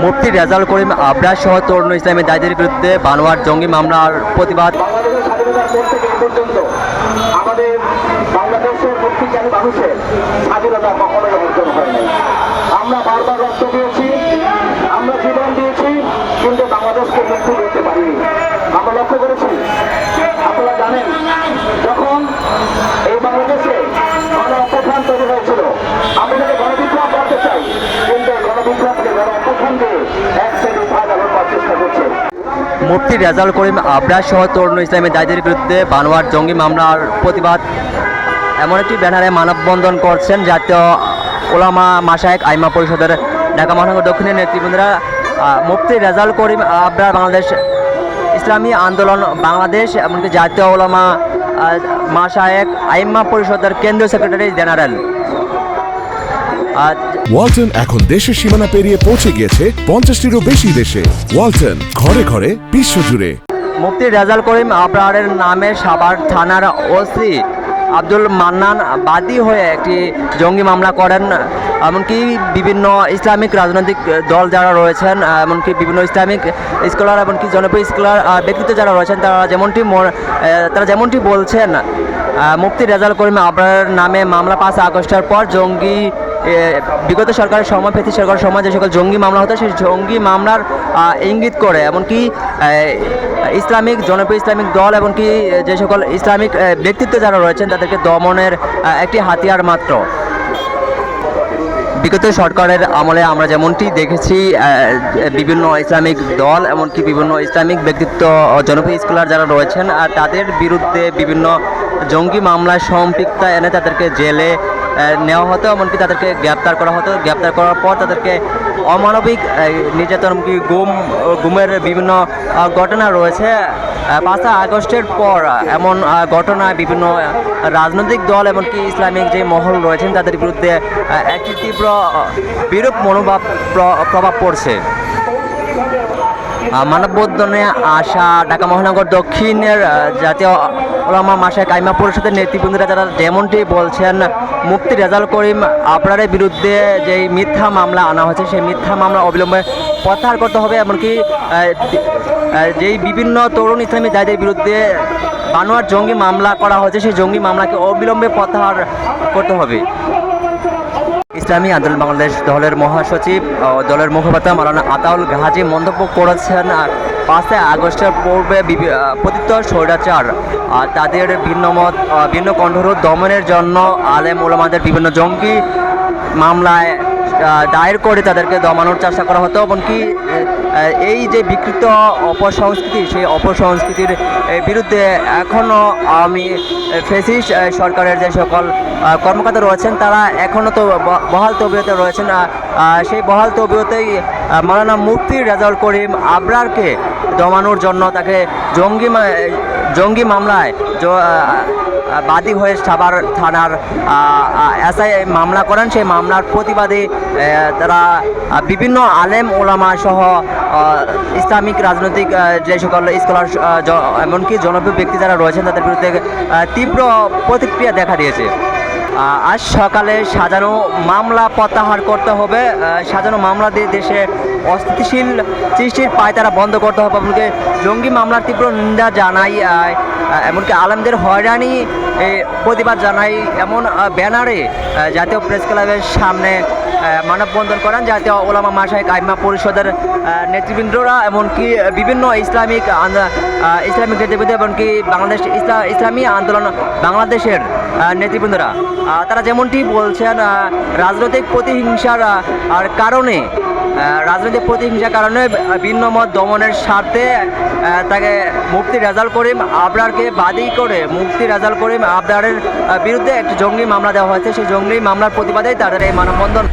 মুফতি রেজাল করিম আবরার সহ তরুণ ইসলামী দায়ীদের বিরুদ্ধে বানোয়ার জঙ্গি মামলার প্রতিবাদ। আমাদের বাংলাদেশের মানুষের স্বাধীনতা আমরা বারবার দিয়েছি, আমরা দিয়েছি, কিন্তু বাংলাদেশকে পারিনি। আমরা লক্ষ্য করেছি, আপনারা জানেন, যখন এই বাংলাদেশে গণ অভ্যুত্থান তৈরি হয়েছিল আমরা যদি গণবিপ্লব করতে চাই কিন্তু এই গণবিপ্লবকে গণ অভ্যুত্থান দিয়ে এক শ্রেণি ভাগ আলোর চেষ্টা করছে মুফতি রেজাল করিম আবরার সহ তরুণ ইসলামী দায়ীদের বিরুদ্ধে বানোয়ার জঙ্গি মামলার প্রতিবাদ। এমন একটি ব্যানারে মানববন্ধন করছেন জাতীয় ওলামা মাসায়েক আইমা পরিষদের ঢাকা মহানগর দক্ষিণের নেতৃবৃন্দরা। মুফতি রেজাল করিম আবরার বাংলাদেশ ইসলামী আন্দোলন, বাংলাদেশ এমনকি জাতীয় ওলামা মাসায়েক আইম্মা পরিষদের কেন্দ্রীয় সেক্রেটারি জেনারেল। আহ, ওয়ালটন এখন দেশের সীমানা পেরিয়ে পৌঁছে গিয়েছে পঞ্চাশটিরও বেশি দেশে। ওয়ালটন ঘরে ঘরে বিশ্বজুড়ে। মুফতি রেজাল করিম আবরারের নামে সাভার থানার ওসি আব্দুল মান্নান বাদী হয়ে একটি জঙ্গি মামলা করেন এমনকি বিভিন্ন ইসলামিক রাজনৈতিক দল যারা রয়েছেন এমনকি বিভিন্ন ইসলামিক স্কলার এমনকি জনপ্রিয় স্কলার ব্যক্তিত্ব যারা রয়েছেন তারা যেমনটি তারা যেমনটি বলছেন মুফতি রেজাল করিম আবরারের নামে মামলা পাঁচ আগস্টের পর জঙ্গি বিগত সরকারের সময় পেতি সরকারের সময় যে সকল জঙ্গি মামলা হতো, সেই জঙ্গি মামলার ইঙ্গিত করে এমনকি ইসলামিক, জনপ্রিয় ইসলামিক দল এমনকি যে সকল ইসলামিক ব্যক্তিত্ব যারা রয়েছেন, তাদেরকে দমনের একটি হাতিয়ার মাত্র। বিগত সরকারের আমলে আমরা যেমনটি দেখেছি বিভিন্ন ইসলামিক দল এমনকি বিভিন্ন ইসলামিক ব্যক্তিত্ব জনপ্রিয় স্কলার যারা রয়েছেন আর তাদের বিরুদ্ধে বিভিন্ন জঙ্গি মামলায় সম্পৃক্ত এনে তাদেরকে জেলে নেওয়া হতো, এমনকি তাদেরকে গ্রেপ্তার করা হতো। গ্রেপ্তার করার পর তাদেরকে অমানবিক নির্যাতন এমনকি গুম, গুমের বিভিন্ন ঘটনা রয়েছে। পাঁচটা আগস্টের পর এমন ঘটনায় বিভিন্ন রাজনৈতিক দল এমনকি ইসলামিক যে মহল রয়েছেন, তাদের বিরুদ্ধে একটি তীব্র বিরূপ মনোভাব প্র- প্রভাব পড়ছে। মানববন্ধনে আসা ঢাকা মহানগর দক্ষিণের জাতীয় ওলামা মাসায় কাইমা পরিষদের নেতৃবৃন্দরা যারা যেমনটি বলছেন মুক্তি রেজাল করিম আবরারের বিরুদ্ধে যেই মিথ্যা মামলা আনা হয়েছে, সেই মিথ্যা মামলা অবিলম্বে প্রত্যাহার করতে হবে, এমনকি যেই বিভিন্ন তরুণ ইসলামী দায়ীদের বিরুদ্ধে বানোয়ার জঙ্গি মামলা করা হয়েছে, সেই জঙ্গি মামলাকে অবিলম্বে প্রত্যাহার করতে হবে। ইসলামী আন্দোলন বাংলাদেশ দলের মহাসচিব দলের মুখপাত্র মালানা আতাউল গাজী মন্তব্য করেছেন পাঁচই আগস্টের পূর্বে পতিত স্বৈরাচার তাদের ভিন্ন মত ভিন্ন কণ্ঠরোধ দমনের জন্য আলেম ওলামাদের বিভিন্ন জঙ্গি মামলায় দায়ের করে তাদেরকে দমানোর চেষ্টা করা হতো, এমনকি এই যে বিকৃত অপসংস্কৃতি সেই অপসংস্কৃতির বিরুদ্ধে এখনও আমি ফেসিস সরকারের যে সকল কর্মকর্তা রয়েছেন তারা এখনও তো বহাল তবিয়তে রয়েছেন। সেই বহাল তবিয়তেই আহ, মাওলানা মুফতি রেজাউল করিম আবরারকে দমানোর জন্য তাকে জঙ্গি জঙ্গি মামলায় বাদী হয়ে সাভার থানার এসআই মামলা করেন। সেই মামলার প্রতিবাদে তারা বিভিন্ন আলেম ওলামা সহ ইসলামিক রাজনৈতিক যে সকল স্কলার এমনকি জনপ্রিয় ব্যক্তি যারা রয়েছেন, তাদের বিরুদ্ধে তীব্র প্রতিক্রিয়া দেখা দিয়েছে। আজ সকালে সাজানো মামলা প্রত্যাহার করতে হবে। সাজানো মামলা দিয়ে দেশে অস্থিতিশীল সৃষ্টির পায়তারা বন্ধ করতে হবে। এমনকি জঙ্গি মামলার তীব্র নিন্দা জানাই এমনকি আলমদের হয়রানি প্রতিবাদ জানাই এমন ব্যানারে জাতীয় প্রেস ক্লাবের সামনে মানববন্ধন করেন জাতীয় ওলামা মাসায় কাইমা পরিষদের নেতৃবৃন্দরা। এমনকি বিভিন্ন ইসলামিক ইসলামিক নেতৃবৃন্দ এমনকি বাংলাদেশ ইসলা- ইসলামী আন্দোলন বাংলাদেশের নেতৃবৃন্দরা। তারা যেমনটি বলছেন রাজনৈতিক প্রতিহিংসার কারণে রাজনৈতিক প্রতিহিংসার কারণে ভিন্ন মত দমনের স্বার্থে তাকে মুক্তি রেজাল করিম আবরারকে বাদী করে মুক্তি রেজাল করিম আবরারের বিরুদ্ধে একটি জঙ্গি মামলা দেওয়া হয়েছে। সেই জঙ্গি মামলার প্রতিবাদেই তাদের এই মানববন্ধন।